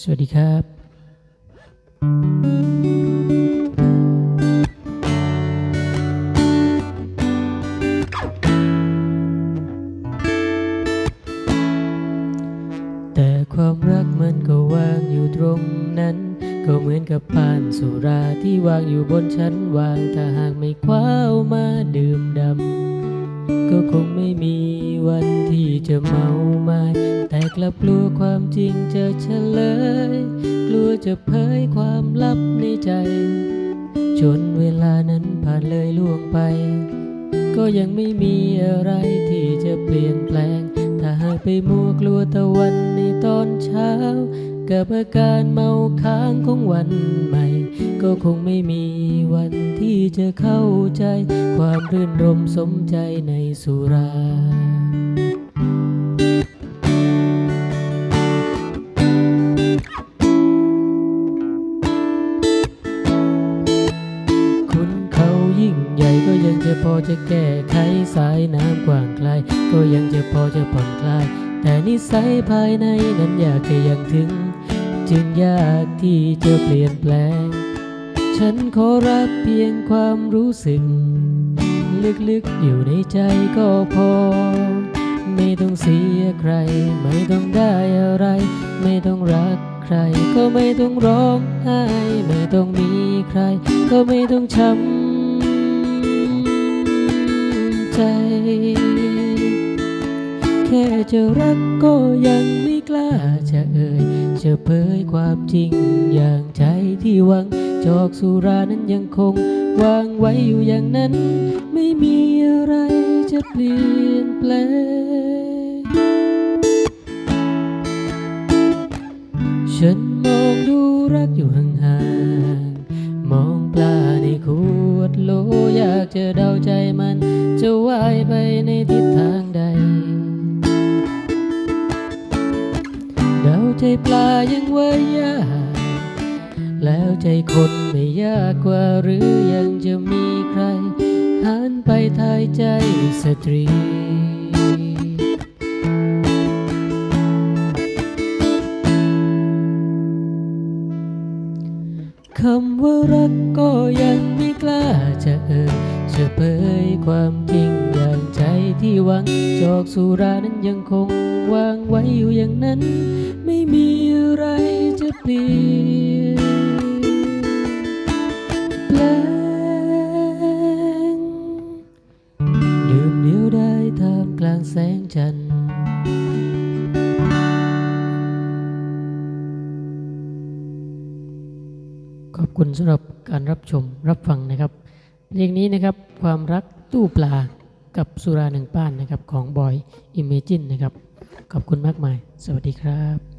สวัสดีครับ แต่ความรักมันก็วางอยู่ตรงนั้น ก็เหมือนกับปานสุราที่วางอยู่บนชั้นวางถ้าหากไม่คว้ามาดื่มดำก็คงไม่มีวันที่จะเมาไมาแต่ กลับกลัวความจริงจะเฉลย กลัวจะเผยความลับในใจ จนเวลานั้นผ่านเลยล่วงไป ก็ยังไม่มีอะไรที่จะเปลี่ยนแปลง ถ้าหากไปมัวกลัวตะวันในตอนเช้า กับอาการเมาค้างของวันใหม่ ก็คงไม่มีวันที่จะเข้าใจ ความรื่นรมสมใจในสุรา จะแก้ไขสายน้ำกว้างไกล ก็ยังจะพอจะผ่อนคลาย แต่นิสัยภายในนั้นอยากจะยังถึง จึงยากที่จะเปลี่ยนแปลง ฉันขอรับเพียงความรู้สึก ลึกๆอยู่ในใจก็พอ ไม่ต้องเสียใคร ไม่ต้องได้อะไร ไม่ต้องรักใคร ก็ไม่ต้องร้องไห้ ไม่ต้องมีใคร ก็ไม่ต้องช้ำ ใจ แค่จะรักก็ยังไม่กล้าจะเอ่ยจะเผยความจริงอย่างใจที่หวัง จอกสุรานั้นยังคง วางไว้อยู่อย่างนั้น ไม่มีอะไรจะเปลี่ยนแปลงฉันมองดูรักอยู่ห่างๆมองปลาในขวดโหลอยากจะเดาใจมัน จะว่ายไปในทิศทางใด เดาใจปลายังว่ายากแล้วใจคนไม่ยากกว่าหรือยังจะมีใครหันไปทายใจสตรีคำว่ารักก็ยังไม่กล้าจะเอ่ยจะเผยความ หวัง จอกสุรานั้นยังคงวางไว้อยู่อย่างนั้น ไม่มีอะไรจะเปลี่ยนแปลงดื่มเดียวได้ท่ามกลางแสงจันทร์ขอบคุณสำหรับการรับชมรับฟังนะครับเพลงนี้นะครับความรักตู้ปลา กับสุราหนึ่งป้านนะครับของบอยอิมเมจินนะครับ ขอบคุณมากมาย สวัสดีครับ